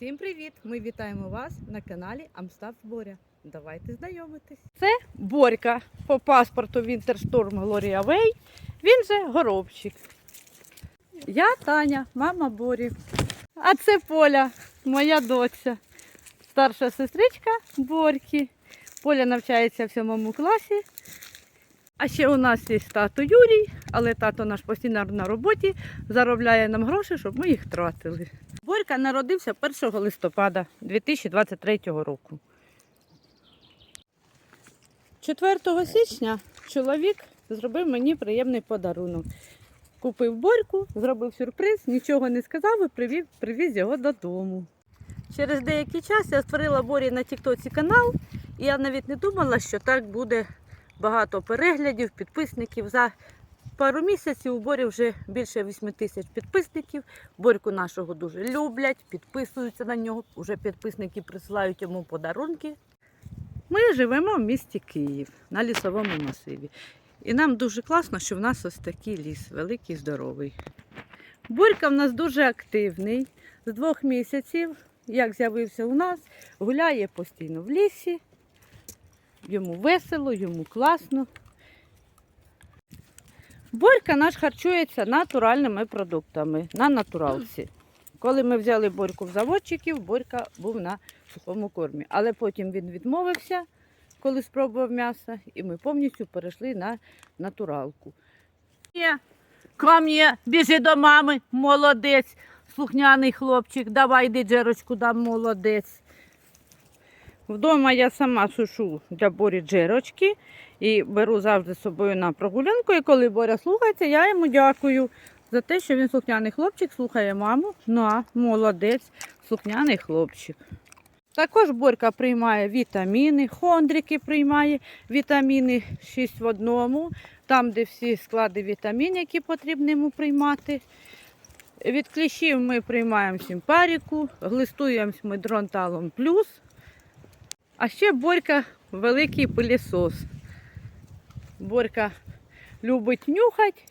Всім привіт! Ми вітаємо вас на каналі Амстав Боря. Давайте знайомитись. Це Борька по паспорту Вінтершторм Глорія Вей. Він же горобчик. Я Таня, мама Борі. А це Поля, моя доця, старша сестричка Борьки. Поля навчається в сьомому класі. А ще у нас є тато Юрій, але тато наш постійно на роботі заробляє нам гроші, щоб ми їх тратили. Борька народився 1 листопада 2023 року. 4 січня чоловік зробив мені приємний подарунок. Купив борьку, зробив сюрприз, нічого не сказав і привів, привіз його додому. Через деякий час я створила Борі на Тіктоці канал, і я навіть не думала, що так буде багато переглядів, підписників. За пару місяців у Борі вже більше 8 тисяч підписників. Борьку нашого дуже люблять, підписуються на нього. Уже підписники присилають йому подарунки. Ми живемо в місті Київ на лісовому масиві. І нам дуже класно, що в нас ось такий ліс, великий, здоровий. Борька в нас дуже активний. З двох місяців, як з'явився у нас, гуляє постійно в лісі. Йому весело, йому класно. Борька наш харчується натуральними продуктами на натуралці. Коли ми взяли Борьку в заводчиків, Борька був на сухому кормі. Але потім він відмовився, коли спробував м'ясо, і ми повністю перейшли на натуралку. Кам'є, біжи до мами, молодець, слухняний хлопчик, давай йди джерочку дам молодець. Вдома я сама сушу для Борі джерочки і беру завжди з собою на прогулянку. І коли Боря слухається, я йому дякую за те, що він слухняний хлопчик, слухає маму. Ну а молодець, слухняний хлопчик. Також Борька приймає вітаміни, хондрики приймає вітаміни 6 в одному, там, де всі склади вітамінів, які потрібно йому приймати. Від кліщів ми приймаємо симпаріку, глистуємо ми дронталом плюс. А ще Борька великий пилісос. Борька любить нюхати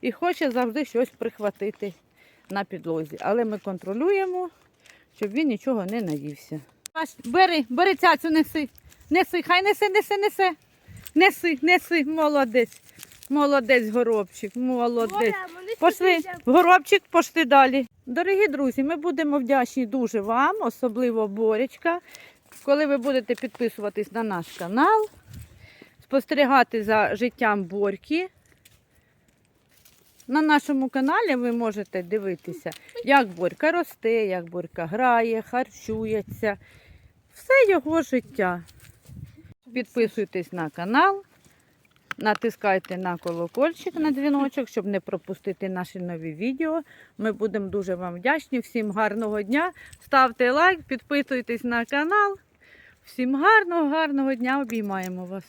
і хоче завжди щось прихватити на підлозі. Але ми контролюємо, щоб він нічого не наївся. Бери, бери цяцю, неси. Неси, хай неси, неси, неси. Неси, неси, молодець. Молодець, горобчик, молодець. Пошли, горобчик, пошли далі. Дорогі друзі, ми будемо вдячні дуже вам, особливо Боречка, коли ви будете підписуватись на наш канал, спостерігати за життям Борьки. На нашому каналі ви можете дивитися, як Борька росте, як Борька грає, харчується. Все його життя. Підписуйтесь на канал, натискайте на колокольчик на дзвіночок, щоб не пропустити наші нові відео. Ми будемо дуже вам вдячні. Всім гарного дня. Ставте лайк, підписуйтесь на канал. Всім гарного, гарного дня. Обіймаємо вас.